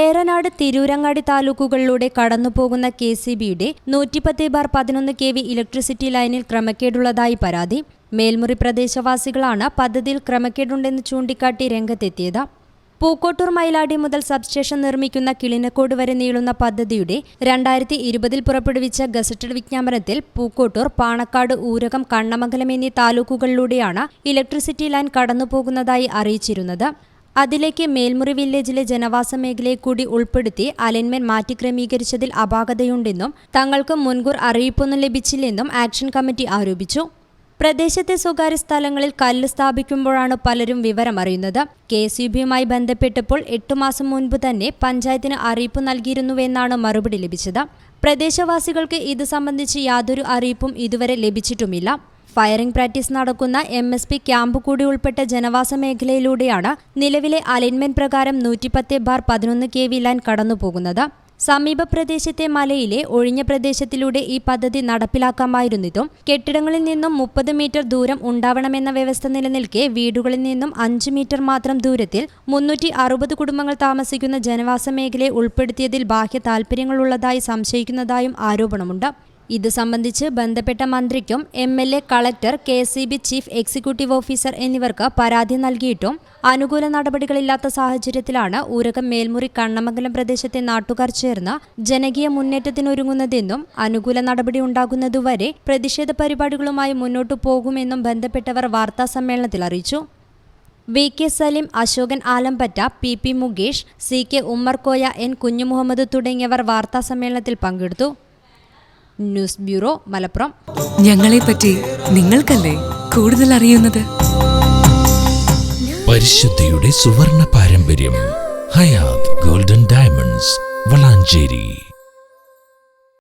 ഏറനാട് തിരൂരങ്ങാടി താലൂക്കുകളിലൂടെ കടന്നുപോകുന്ന K C ബിയുടെ നൂറ്റിപ്പത്ത് ബാർ പതിനൊന്ന് കെ വി ഇലക്ട്രിസിറ്റി ലൈനിൽ ക്രമക്കേടുള്ളതായി പരാതി. മേൽമുറി പ്രദേശവാസികളാണ് പദ്ധതിയിൽ ക്രമക്കേടുണ്ടെന്ന് ചൂണ്ടിക്കാട്ടി രംഗത്തെത്തിയത്. പൂക്കോട്ടൂർ മൈലാടി മുതൽ സബ്സ്റ്റേഷൻ നിർമ്മിക്കുന്ന കിളിനക്കോട് വരെ നീളുന്ന പദ്ധതിയുടെ രണ്ടായിരത്തി ഇരുപതിൽ പുറപ്പെടുവിച്ച ഗസറ്റഡ് വിജ്ഞാപനത്തിൽ പൂക്കോട്ടൂർ പാണക്കാട് ഊരകം കണ്ണമംഗലം എന്നീ താലൂക്കുകളിലൂടെയാണ് ഇലക്ട്രിസിറ്റി ലൈൻ കടന്നുപോകുന്നതായി അറിയിച്ചിരുന്നത്. അതിലേക്ക് മേൽമുറി വില്ലേജിലെ ജനവാസ മേഖലയെ കൂടി ഉൾപ്പെടുത്തി അലൈൻമെന്റ് മാറ്റിക്രമീകരിച്ചതിൽ അപാകതയുണ്ടെന്നും തങ്ങൾക്ക് മുൻകൂർ അറിയിപ്പൊന്നും ലഭിച്ചില്ലെന്നും ആക്ഷൻ കമ്മിറ്റി ആരോപിച്ചു. പ്രദേശത്തെ സ്വകാര്യ സ്ഥലങ്ങളിൽ കല്ല് സ്ഥാപിക്കുമ്പോഴാണ് പലരും വിവരമറിയുന്നത്. കെ എസ് യു ബിയുമായി ബന്ധപ്പെട്ടപ്പോൾ എട്ടു മാസം മുൻപ് തന്നെ പഞ്ചായത്തിന് അറിയിപ്പ് നൽകിയിരുന്നുവെന്നാണ് മറുപടി ലഭിച്ചത്. പ്രദേശവാസികൾക്ക് ഇത് സംബന്ധിച്ച് യാതൊരു അറിയിപ്പും ഇതുവരെ ലഭിച്ചിട്ടുമില്ല. ഫയറിംഗ് പ്രാക്ടീസ് നടക്കുന്ന എം എസ് പി ക്യാമ്പ് കൂടി ഉൾപ്പെട്ട ജനവാസ മേഖലയിലൂടെയാണ് നിലവിലെ അലൈൻമെന്റ് പ്രകാരം നൂറ്റിപ്പത്ത് ബാർ പതിനൊന്ന് കെ വി ലൈൻ കടന്നുപോകുന്നത്. സമീപ പ്രദേശത്തെ മലയിലെ ഒഴിഞ്ഞ പ്രദേശത്തിലൂടെ ഈ പദ്ധതി നടപ്പിലാക്കാമായിരുന്നതും കെട്ടിടങ്ങളിൽ നിന്നും മുപ്പത് മീറ്റർ ദൂരം ഉണ്ടാവണമെന്ന വ്യവസ്ഥ നിലനിൽക്കെ വീടുകളിൽ നിന്നും അഞ്ച് മീറ്റർ മാത്രം ദൂരത്തിൽ മുന്നൂറ്റി അറുപത് കുടുംബങ്ങൾ താമസിക്കുന്ന ജനവാസ മേഖലയെ ഉൾപ്പെടുത്തിയതിൽ ബാഹ്യ താൽപ്പര്യങ്ങളുള്ളതായി സംശയിക്കുന്നതായും ആരോപണമുണ്ട്. ഇത് സംബന്ധിച്ച് ബന്ധപ്പെട്ട മന്ത്രിക്കും M L A collector K S E B chief executive officer എന്നിവർക്ക് പരാതി നൽകിയിട്ടും അനുകൂല നടപടികളില്ലാത്ത സാഹചര്യത്തിലാണ് ഊരകം മേൽമുറി കണ്ണമംഗലം പ്രദേശത്തെ നാട്ടുകാർ ചേർന്ന് ജനകീയ മുന്നേറ്റത്തിനൊരുങ്ങുന്നതെന്നും അനുകൂല നടപടി ഉണ്ടാകുന്നതുവരെ പ്രതിഷേധ പരിപാടികളുമായി മുന്നോട്ടു പോകുമെന്നും ബന്ധപ്പെട്ടവർ വാർത്താ സമ്മേളനത്തിൽ അറിയിച്ചു. V K Saleem Ashokan Alampatta P P Mukesh C K Ummerkoya N Kunjumuhammad തുടങ്ങിയവർ വാർത്താ സമ്മേളനത്തിൽ പങ്കെടുത്തു. News bureau Malappuram. ഞങ്ങളെ പറ്റി നിങ്ങൾക്കല്ലേ കൂടുതൽ അറിയുന്നത്? പരിശുദ്ധിയുടെ സുവർണ പാരമ്പര്യം ഹയാത് ഗോൾഡൻ ഡയമണ്ട്സ് വളാഞ്ചേരി.